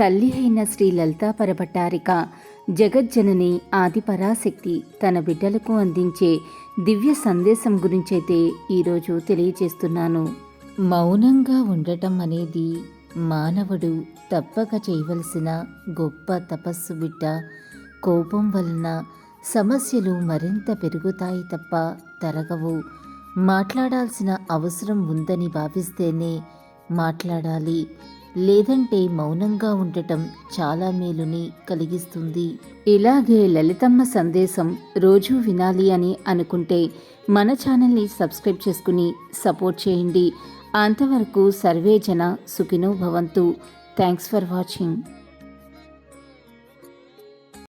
తల్లి అయిన శ్రీ లలితా పరభట్టారిక జగజ్జనని ఆదిపరాశక్తి తన బిడ్డలకు అందించే దివ్య సందేశం గురించైతే ఈరోజు తెలియజేస్తున్నాను. మౌనంగా ఉండటం అనేది మానవుడు తప్పక చేయవలసిన గొప్ప తపస్సు బిడ్డ. కోపం వలన సమస్యలు మరింత పెరుగుతాయి తప్ప తరగవు. మాట్లాడాల్సిన అవసరం ఉందని భావిస్తేనే మాట్లాడాలి. లేదంటే మౌనంగా ఉండటం చాలా మేలుని కలిగిస్తుంది. ఇలాగే లలితమ్మ సందేశం రోజూ వినాలి అని అనుకుంటే మన ఛానల్ని సబ్స్క్రైబ్ చేసుకుని సపోర్ట్ చేయండి. అంతవరకు సర్వే జన సుఖినో భవంతు. Thanks for watching.